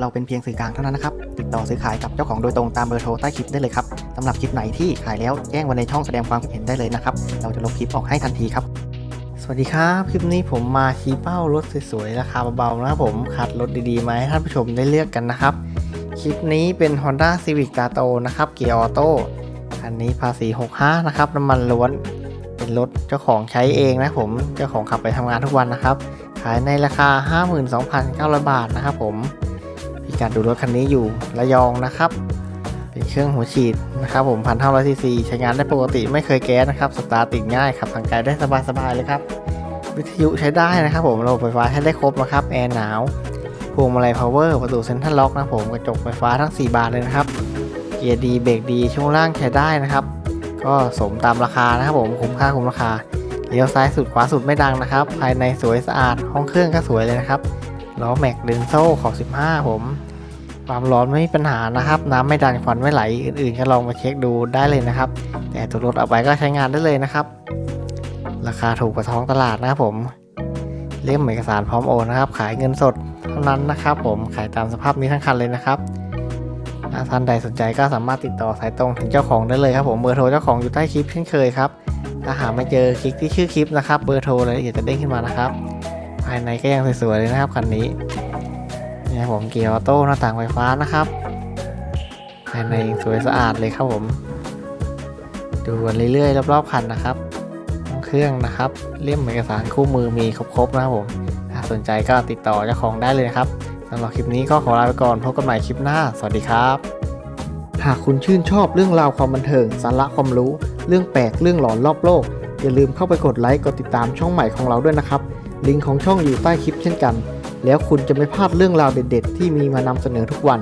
เราเป็นเพียงสื่อกลางเท่านั้นนะครับ ติดต่อซื้อขายกับเจ้าของโดยตรงตามเบอร์โทรใต้คลิปได้เลยครับสำหรับคลิปไหนที่ขายแล้วแจ้งไว้ในช่องแสดงความคิดเห็นได้เลยนะครับ เราจะลบคลิปออกให้ทันทีครับ สวัสดีครับ คลิปนี้ผมมาชี้เป้ารถสวยๆราคาเบาๆนะครับผมคัดรถดีๆมาให้ท่านผู้ชมได้เลือกกันนะครับ คลิปนี้เป็น Honda Civic t a t o นะครับเกียร์ออโต้คันนี้ภาษี 65 นะครับน้ำมันล้วน เป็นรถเจ้าของใช้เองนะผม เจ้าของขับไปทำงานทุกวันนะครับ ขายในราคา 52,900 บาทนะครับผม การดูรถคันนี้อยู่ระยองนะครับ เป็นเครื่องหัวฉีดนะครับผม1,500ซีซีใช้งานได้ปกติไม่เคยแก๊สนะครับสตาร์ติดง่ายขับทางไกลได้สบายๆเลยครับ วิทยุใช้ได้นะครับผมระบบไฟฟ้าใช้ได้ครบนะครับแอร์หนาวพวงมาลัยพาวเวอร์ประตูเซ็นทรัลล็อกนะผมกระจกไฟฟ้าทั้ง 4 บานเลยนะครับเกียร์ดีเบรกดีช่วงล่างใช้ได้นะครับ ก็สมตามราคานะครับผมคุ้มค่าคุ้มราคาเลี้ยวซ้ายสุดขวาสุดไม่ดังนะครับ ภายในสวยสะอาดห้องเครื่องก็สวยเลยนะครับ ล้อแม็กเดนโซ่ขอบ15 ผม ความร้อนไม่มีปัญหานะครับ น้ำไม่ดันควันไม่ไหล อื่นๆก็ลองมาเช็คดูได้เลยนะครับ แต่ตัวรถเอาไปก็ใช้งานได้เลยนะครับ ราคาถูกกว่าท้องตลาดนะครับผมเล่มเอกสารพร้อมโอนนะครับ ขายเงินสดเท่านั้นนะครับ ผมขายตามสภาพนี้ทั้งคันเลยนะครับถ้าท่านใดสนใจก็สามารถติดต่อสายตรงถึงเจ้าของได้เลยครับผมเบอร์โทรเจ้าของอยู่ใต้คลิปเช่นเคยครับถ้าหาไม่เจอคลิกที่ชื่อคลิปนะครับ เบอร์โทรรายละเอียดจะเด้งขึ้นมานะครับ ภายในก็ยังสวยๆเลยนะครับคันนี้เนี่ยผมเกียร์ออโต้หน้าต่างไฟฟ้านะครับ ภายในยังสวยสะอาดเลยครับผม ดูกันเรื่อยๆรอบๆคันนะครับห้องเครื่องนะครับเล่มเอกสารคู่มือมีครบๆนะครับผมถ้าสนใจก็ติดต่อเจ้าของได้เลยนะครับสำหรับคลิปนี้ก็ขอลาไปก่อนพบกันใหม่คลิปหน้า สวัสดีครับ หากคุณชื่นชอบเรื่องราวความบันเทิงสาระความรู้ เรื่องแปลกเรื่องหลอนรอบโลก อย่าลืมเข้าไปกดไลค์กดติดตามช่องใหม่ของเราด้วยนะครับ ลิงก์ของช่องอยู่ใต้คลิปเช่นกัน แล้วคุณจะไม่พลาดเรื่องราวเด็ด ๆ ที่มีมานำเสนอทุกวัน